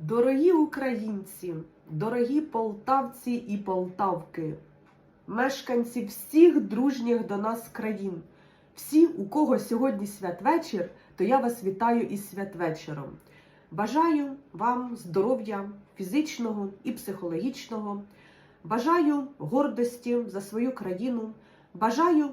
Дорогі українці, дорогі полтавці і полтавки, мешканці всіх дружніх до нас країн, всі, у кого сьогодні святвечір, то я вас вітаю із святвечором. Бажаю вам здоров'я фізичного і психологічного. Бажаю гордості за свою країну. Бажаю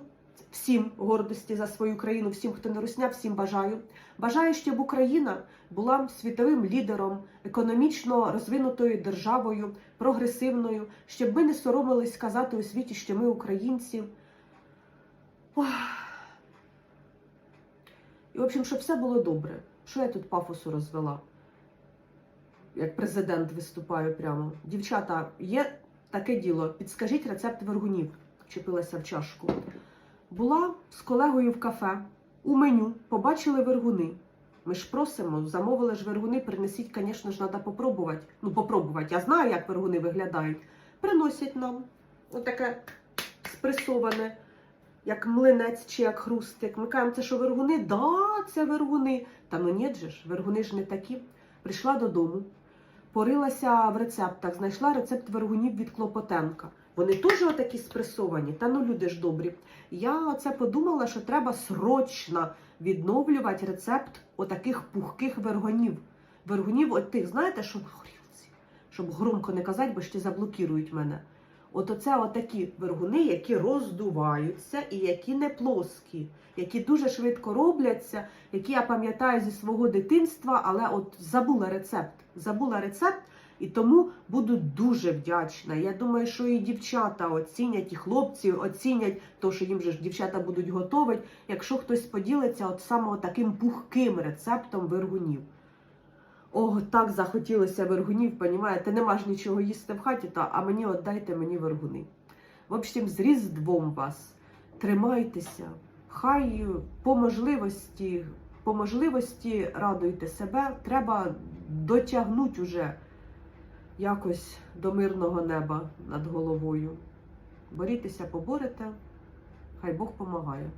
всім гордості за свою країну, всім, хто не русня, всім бажаю. Бажаю, щоб Україна була світовим лідером, економічно розвинутою державою, прогресивною, щоб ми не соромились сказати у світі, що ми українці. І, в общем, щоб все було добре. Що я тут пафосу розвела? Як президент виступаю прямо. Дівчата, є таке діло. Підскажіть рецепт вергунів. Чепилася в чашку. Була з колегою в кафе. У меню побачили вергуни. Ми ж просимо, замовили ж вергуни, принесіть, звісно ж, треба попробувати. Ну, попробувати. Я знаю, як вергуни виглядають. Приносять нам отаке спресоване, як млинець чи як хрустик. Ми кажемо, це що вергуни? Да, це вергуни. Та ну ні ж, вергуни ж не такі. Прийшла додому, порилася в рецептах, знайшла рецепт вергунів від Клопотенка. Вони теж отакі спресовані, та ну люди ж добрі. Я оце подумала, що треба срочно відновлювати рецепт отаких пухких вергунів. Вергунів, от тих, знаєте, що на горілці, щоб громко не казати, бо ще заблокірують мене. От оце отакі вергуни, які роздуваються і які не плоскі, які дуже швидко робляться, які я пам'ятаю зі свого дитинства, але от забула рецепт. Забула рецепт, і тому буду дуже вдячна. Я думаю, що і дівчата оцінять, і хлопці оцінять, то що їм же ж дівчата будуть готувати, якщо хтось поділиться от саме таким пухким рецептом вергунів. О, так захотілося вергунів, понімаєте, нема ж нічого їсти в хаті, та, а мені от дайте мені вергуни. В общем, з Різдвом вас. Тримайтеся, хай по можливості, по можливості радуйте себе, треба дотягнути уже якось до мирного неба над головою. Борітеся, поборете, хай Бог помагає.